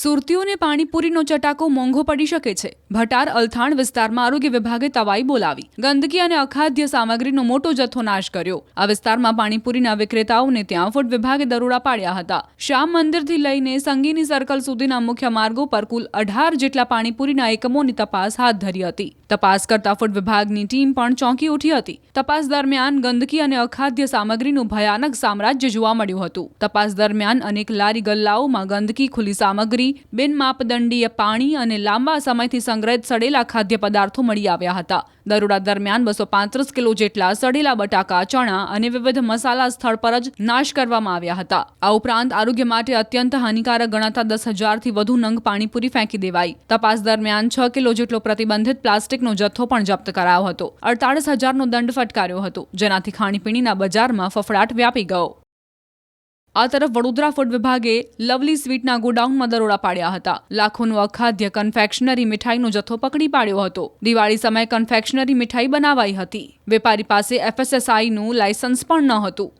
સુરતીઓને પાણીપુરીનો ચટાકો મોંઘો પડી શકે છે. ભટાર અલથાણ વિસ્તારમાં આરોગ્ય વિભાગે તવાઈ બોલાવી. ગંદકી અને અખાદ્ય સામગ્રીનો મોટો જથ્થો નાશ કર્યો. આ વિસ્તારમાં પાણીપુરીના વિક્રેતાઓને ત્યાં ફૂડ વિભાગે દરોડા પાડ્યા હતા. શ્યામ મંદિરથી લઈને સંગીની સર્કલ સુધીના મુખ્ય માર્ગો પર કુલ અઢાર જેટલા પાણીપુરીના એકમોની તપાસ હાથ ધરી હતી. તપાસ કરતા ફૂડ વિભાગની ટીમ પણ ચોંકી ઉઠી હતી. તપાસ દરમિયાન ગંદકી અને અખાદ્ય સામગ્રીનું ભયાનક સામ્રાજ્ય જોવા મળ્યું હતું. તપાસ દરમિયાન અનેક લારી ગલ્લાઓમાં ગંદકી ખુલ્લી સામગ્રી બિન માપદંડીય પાણી અને લાંબા સમયથી સંગ્રહિત સડેલા ખાદ્ય પદાર્થો મળી આવ્યા હતા. દરોડા દરમિયાન બસો પાંત્રીસ કિલો જેટલા સડેલા બટાકા, ચણા અને વિવિધ મસાલા સ્થળ પર જ નાશ કરવામાં આવ્યા હતા. આ ઉપરાંત આરોગ્ય માટે અત્યંત હાનિકારક ગણાતા દસ હજારથી વધુ નંગ પાણીપુરી ફેંકી દેવાઈ. તપાસ દરમિયાન છ કિલો જેટલો પ્રતિબંધિત પ્લાસ્ટિકનો જથ્થો પણ જપ્ત કરાયો હતો. અડતાળીસ હજારનો દંડ ફટકાર્યો હતો, જેનાથી ખાણીપીણીના બજારમાં ફફડાટ વ્યાપી ગયો. આ તરફ વડોદરા ફૂડ વિભાગે લવલી સ્વીટના ગોડાઉનમાં દરોડા પાડ્યા હતા. લાખોનું અખાદ્ય કન્ફેક્શનરી મીઠાઈનો જથ્થો પકડી પાડ્યો હતો. દિવાળી સમયે કન્ફેક્શનરી મીઠાઈ બનાવાઈ હતી. વેપારી પાસે એફએસએસઆઈનું લાયસન્સ પણ ન હતું.